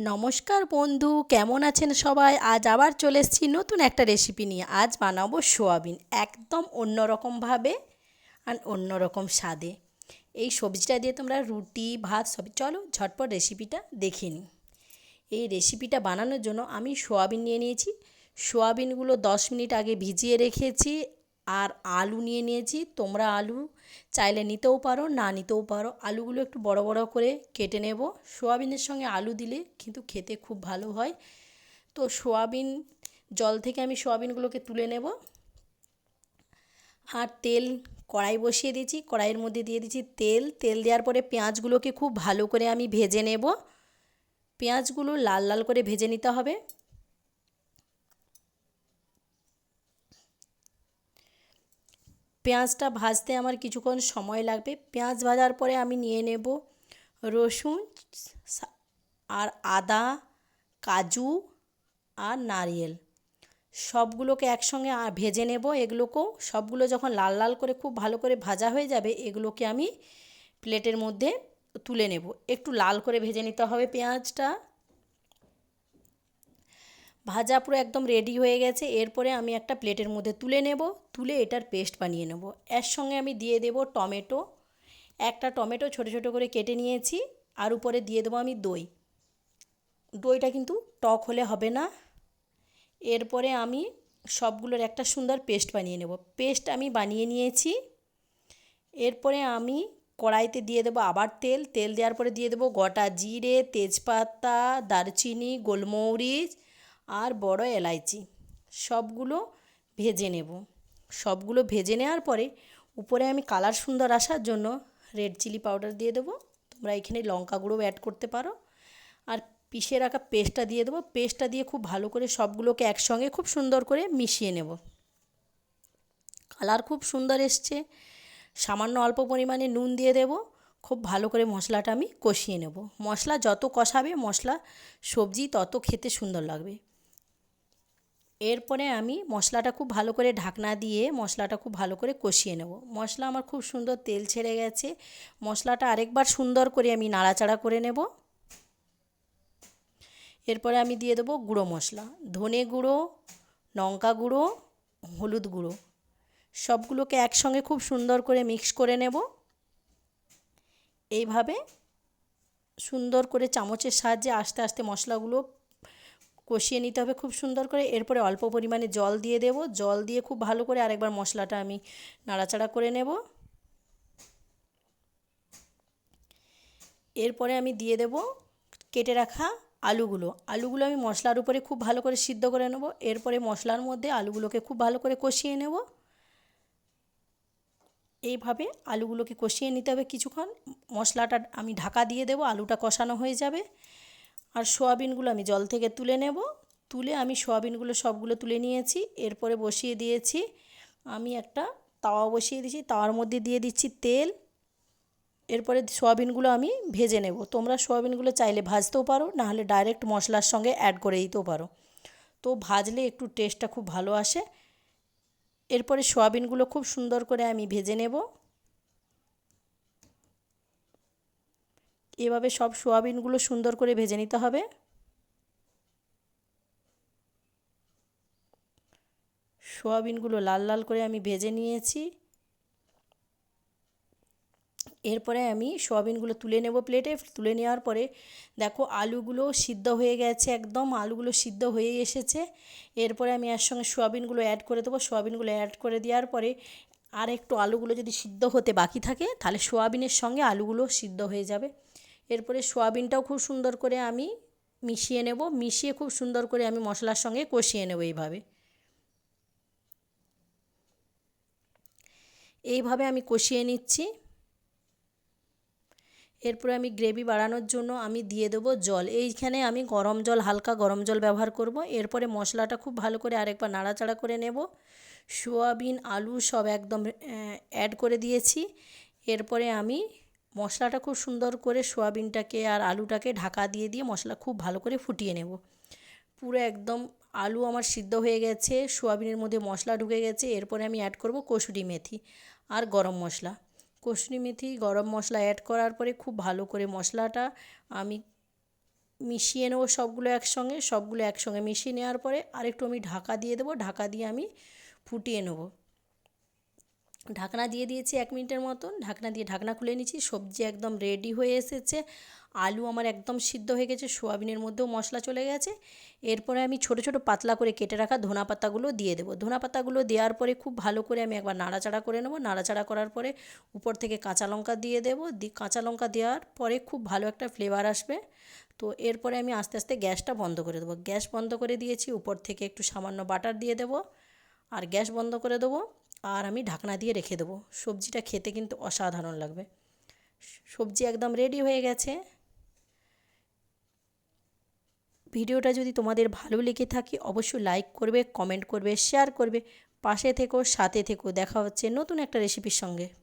নমস্কার বন্ধু, কেমন আছেন সবাই? আজ আবার চলে এসেছি নতুন একটা রেসিপি নিয়ে। আজ বানাবো সোয়াবিন, একদম অন্যরকমভাবে আর অন্যরকম স্বাদে। এই সবজিটা দিয়ে তোমরা রুটি, ভাত সব চলো ঝটপট রেসিপিটা দেখে নিই। এই রেসিপিটা বানানোর জন্য আমি সোয়াবিন নিয়ে নিয়েছি। সোয়াবিনগুলো দশ মিনিট আগে ভিজিয়ে রেখেছি। আর আলু নিয়ে নিয়েছি। তোমরা আলু চাইলে নিতেও পারো, না নিতেও পারো। আলুগুলো একটু বড় বড় করে কেটে নেব। সোয়াবিনের সঙ্গে আলু দিলে কিন্তু খেতে খুব ভালো হয়। তো সোয়াবিন, জল থেকে আমি সোয়াবিনগুলোকে তুলে নেব। আর তেল, কড়াই বসিয়ে দিয়েছি। কড়াইয়ের মধ্যে দিয়ে দিচ্ছি তেল। তেল দেওয়ার পরে পেঁয়াজগুলোকে খুব ভালো করে আমি ভেজে নেব। পেঁয়াজগুলো লাল লাল করে ভেজে নিতে হবে। পেঁয়াজটা ভাজতে আমার কিছুক্ষণ সময় লাগবে। পেঁয়াজ ভাজার পরে আমি নিয়ে নেব রসুন আর আদা, কাজু আর নারিয়েল। সবগুলোকে একসঙ্গে ভেজে নেব। এগুলোকেও সবগুলো যখন লাল লাল করে খুব ভালো করে ভাজা হয়ে যাবে, এগুলোকে আমি প্লেটের মধ্যে তুলে নেব। একটু লাল করে ভেজে নিতে হবে পেঁয়াজটা। ভাজা পুরো একদম রেডি হয়ে গেছে। এরপরে আমি একটা প্লেটের মধ্যে তুলে নেব। তুলে এটার পেস্ট বানিয়ে নেব। এর সঙ্গে আমি দিয়ে দেব টমেটো। একটা টমেটো ছোট ছোট করে কেটে নিয়েছি। আর উপরে দিয়ে দেবো আমি দই। দইটা কিন্তু টক হলে হবে না। এরপরে আমি সবগুলোর একটা সুন্দর পেস্ট বানিয়ে নেব। পেস্ট আমি বানিয়ে নিয়েছি। এরপরে আমি কড়াইতে দিয়ে দেবো আবার তেল। তেল দেওয়ার পরে দিয়ে দেবো গোটা জিরে, তেজপাতা, দারচিনি, গোলমরিচ আর বড় এলাইচি। সবগুলো ভেজে নেব। সবগুলো ভেজে নেওয়ার পরে উপরে আমি কালার সুন্দর আসার জন্য রেড চিলি পাউডার দিয়ে দেবো। তোমরা এখানে লঙ্কা গুঁড়ো অ্যাড করতে পারো। আর পিষে রাখা পেস্টটা দিয়ে দেবো। পেস্টটা দিয়ে খুব ভালো করে সবগুলোকে একসঙ্গে খুব সুন্দর করে মিশিয়ে নেব। কালার খুব সুন্দর এসছে। সামান্য অল্প পরিমাণে নুন দিয়ে দেবো। খুব ভালো করে মশলাটা আমি কষিয়ে নেব। মশলা যত কষাবে মশলা সবজি তত খেতে সুন্দর লাগবে। এরপরে আমি মশলাটা খুব ভালো করে ঢাকনা দিয়ে মশলাটা খুব ভালো করে কষিয়ে নেব। মশলা আমার খুব সুন্দর তেল ছেড়ে গেছে। মশলাটা আরেকবার সুন্দর করে আমি নাড়াচাড়া করে নেব। এরপরে আমি দিয়ে দেবো গুঁড়ো মশলা। ধনে গুঁড়ো, লঙ্কা গুঁড়ো, হলুদ গুঁড়ো। সবগুলোকে একসঙ্গে খুব সুন্দর করে মিক্স করে নেব। এইভাবে সুন্দর করে চামচের সাহায্যে আস্তে আস্তে মশলাগুলো কষিয়ে নিতে হবে খুব সুন্দর করে। এরপরে অল্প পরিমাণে জল দিয়ে দেব। জল দিয়ে খুব ভালো করে আরেকবার মশলাটা আমি নাড়াচাড়া করে নেব। এরপরে আমি দিয়ে দেব কেটে রাখা আলুগুলো। আলুগুলো আমি মশলার উপরে খুব ভালো করে সিদ্ধ করে নেব। এরপরে মশলার মধ্যে আলুগুলোকে খুব ভালো করে কষিয়ে নেব। এইভাবে আলুগুলোকে কষিয়ে নিতে হবে কিছুক্ষণ। মশলাটা আমি ঢাকা দিয়ে দেবো। আলুটা কষানো হয়ে যাবে। আর সোয়াবিনগুলো আমি জল থেকে তুলে নেব। তুলে আমি সোয়াবিনগুলো সবগুলো তুলে নিয়েছি। এরপরে বসিয়ে দিয়েছি। আমি একটা তাওয়া বসিয়ে দিয়েছি। তাওয়ার মধ্যে দিয়ে দিচ্ছি তেল। এরপরে সোয়াবিনগুলো আমি ভেজে নেব। তোমরা সোয়াবিনগুলো চাইলে ভাজতেও পারো নাহলে ডাইরেক্ট মশলার সঙ্গে অ্যাড করে দিতেও পারো। তো ভাজলে একটু টেস্টটা খুব ভালো আসে। এরপরে সোয়াবিনগুলো খুব সুন্দর করে আমি ভেজে নেব। এভাবে সব সোয়াবিনগুলো সুন্দর করে ভেজে নিতে হবে। সোয়াবিনগুলো লাল লাল করে আমি ভেজে নিয়েছি। এরপরে আমি সোয়াবিনগুলো তুলে নেব প্লেটে। তুলে নেওয়ার পরে দেখো আলুগুলো সিদ্ধ হয়ে গেছে একদম, আলুগুলো সিদ্ধ হয়ে এসেছে। এরপরে আমি এর সঙ্গে সোয়াবিনগুলো অ্যাড করে দেবো। সোয়াবিনগুলো অ্যাড করে দেওয়ার পরে আর একটু আলুগুলো যদি সিদ্ধ হতে বাকি থাকে, তাহলে সোয়াবিনের সঙ্গে আলুগুলো সিদ্ধ হয়ে যাবে। এরপরে সোয়াবিনটাও খুব সুন্দর করে আমি মিশিয়ে নেব, মিশিয়ে খুব সুন্দর করে আমি মশলার সঙ্গে কষিয়ে নেব এইভাবে। এইভাবে আমি কষিয়ে নিচ্ছি। এরপরে আমি গ্রেভি বাড়ানোর জন্য আমি দিয়ে দেবো জল। এইখানে আমি গরম জল, হালকা গরম জল ব্যবহার করব। এরপরে মশলাটা খুব ভালো করে আরেকবার নাড়াচাড়া করে নেব। সোয়াবিন, আলু সব একদম অ্যাড করে দিয়েছি। এরপরে আমি মশলাটা খুব সুন্দর করে সোয়াবিনটাকে আর আলুটাকে ঢাকা দিয়ে দিয়ে মশলা খুব ভালো করে ফুটিয়ে নেব। পুরো একদম আলু আমার সিদ্ধ হয়ে গেছে, সোয়াবিনের মধ্যে মশলা ঢুকে গেছে, এরপরে আমি অ্যাড করব কসুরি মেথি আর গরম মশলা। কসুরি মেথি, গরম মশলা অ্যাড করার পরে খুব ভালো করে মশলাটা আমি মিশিয়ে নেব সবগুলো একসঙ্গে সবগুলো একসঙ্গে মিশিয়ে নেওয়ার পরে আরেকটু আমি ঢাকা দিয়ে দেবো, ঢাকা দিয়ে আমি ফুটিয়ে নেব। ঢাকনা দিয়ে দিয়েছি এক মিনিটের মতন। ঢাকনা দিয়ে ঢাকনা খুলে নিচ্ছি। সবজি একদম রেডি হয়ে এসেছে। আলু আমার একদম সিদ্ধ হয়ে গেছে। সোয়াবিনের মধ্যেও মশলা চলে গেছে। এরপরে আমি ছোট ছোট পাতলা করে কেটে রাখা ধনা পাতাগুলো দিয়ে দেবো। ধনা পাতাগুলো দেওয়ার পরে খুব ভালো করে আমি একবার নাড়াচাড়া করে নেব। নাড়াচাড়া করার পরে উপর থেকে কাঁচা লঙ্কা দিয়ে দেবো। কাঁচা লঙ্কা দেওয়ার পরে খুব ভালো একটা ফ্লেভার আসবে। তো এরপরে আমি আস্তে আস্তে গ্যাসটা বন্ধ করে দেবো। গ্যাস বন্ধ করে দিয়েছি। উপর থেকে একটু সামান্য বাটার দিয়ে দেবো। আর গ্যাস বন্ধ করে দেবো। আর আমি ঢাকনা দিয়ে রেখে দেবো। সবজিটা খেতে কিন্তু অসাধারণ লাগবে। সবজি একদম রেডি হয়ে গেছে। ভিডিওটা যদি তোমাদের ভালো লেগে থাকে, অবশ্যই লাইক করবে কমেন্ট করবে শেয়ার করবে। পাশে থেকো, সাথে থেকো। দেখা হচ্ছে নতুন একটা রেসিপির সঙ্গে।